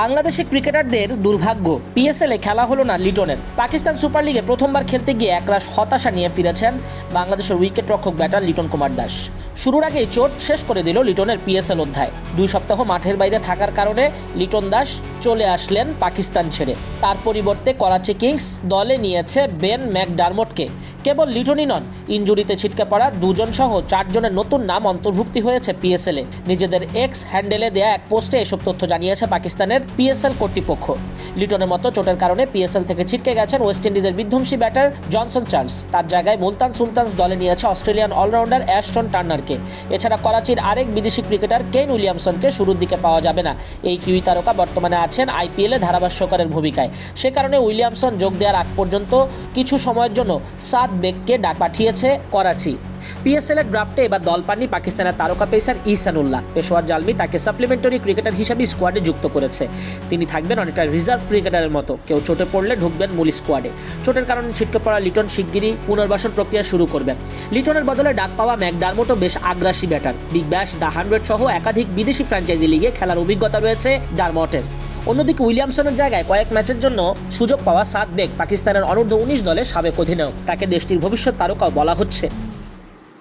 বাংলাদেশি ক্রিকেটারদের দুর্ভাগ্য। পিএসএলে খেলা হলো না লিটনের। পাকিস্তান সুপার লিগে প্রথমবার খেলতে গিয়ে একরাশ হতাশা নিয়ে ফিরেছেন বাংলাদেশের উইকেট রক্ষক ব্যাটার লিটন কুমার দাস। শুরুর আগেই চোট শেষ করে দিল লিটনের পিএসএল অধ্যায়। দুই সপ্তাহ মাঠের বাইরে থাকার কারণে লিটন দাস চলে আসলেন পাকিস্তান ছেড়ে। তার পরিবর্তে করাচি কিংস দলে নিয়েছে বেন ম্যাকডারমটকে। কেবল লিটনই নন, ইঞ্জুরিতে ছিটকে পড়া দুজন সহ চারজনের নতুন নাম অন্তর্ভুক্তি হয়েছে পিএসএলে। নিজেদের এক্স হ্যান্ডেলে দেয়া এক পোস্টে এসব তথ্য জানিয়েছে পাকিস্তানের পিএসএল কর্তৃপক্ষ। লিটনের মতো চোটের কারণে পিএসএল থেকে ছিটকে গেছেন ওয়েস্ট ইন্ডিজের বিধ্বংসী ব্যাটার জনসন চার্লস। তার জায়গায় মুলতান সুলতানস দলে নিয়েছে অস্ট্রেলিয়ান অলরাউন্ডার অ্যাশটন টার্নারকে। এছাড়া করাচির আরেক বিদেশি ক্রিকেটার কেন উইলিয়ামসনকে শুরুর দিকে পাওয়া যাবে না। এই কিউই তারকা বর্তমানে আছেন আইপিএলে ধারাভাষ্যকারের ভূমিকায়। সে কারণে উইলিয়ামসন যোগ দেওয়ার আগ পর্যন্ত কিছু সময়ের জন্য সাত বেগকে ডাক পাঠিয়েছে করাচি। পিএসএল এর ড্রাফটে এবার দল পাননি পাকিস্তানের তারকা পেসার ইসানুল্লাহ পেশোয়ার জালমি তাকে সাপ্লিমেন্টারি ক্রিকেটার হিসেবে স্কোয়াডে যুক্ত করেছে। তিনি থাকবেন অনেকটা রিজার্ভ ক্রিকেটারের মতো। কেউ চোটে পড়লে ঢুকবেন মূল স্কোয়াডে চোটের কারণে ছিটকে পড়া লিটন শিগগিরই পুনর্বাসন প্রক্রিয়া শুরু করবেন। লিটনের বদলে ডাক পাওয়া ম্যাকডারমোটও বেশ আগ্রাসী batter Big Bash the Hundred সহ একাধিক বিদেশি ফ্র্যাঞ্চাইজি লিগে খেলার অভিজ্ঞতা রয়েছে ডারমটের অন্যদিকে উইলিয়ামসনের জায়গায় কয়েক ম্যাচের জন্য সুযোগ পাওয়া সাত বেগ, পাকিস্তানের অনূর্ধ্ব উনিশ দলের সাবেক অধিনায়ক। তাকে দেশটির ভবিষ্যৎ তারকাও বলা হচ্ছে।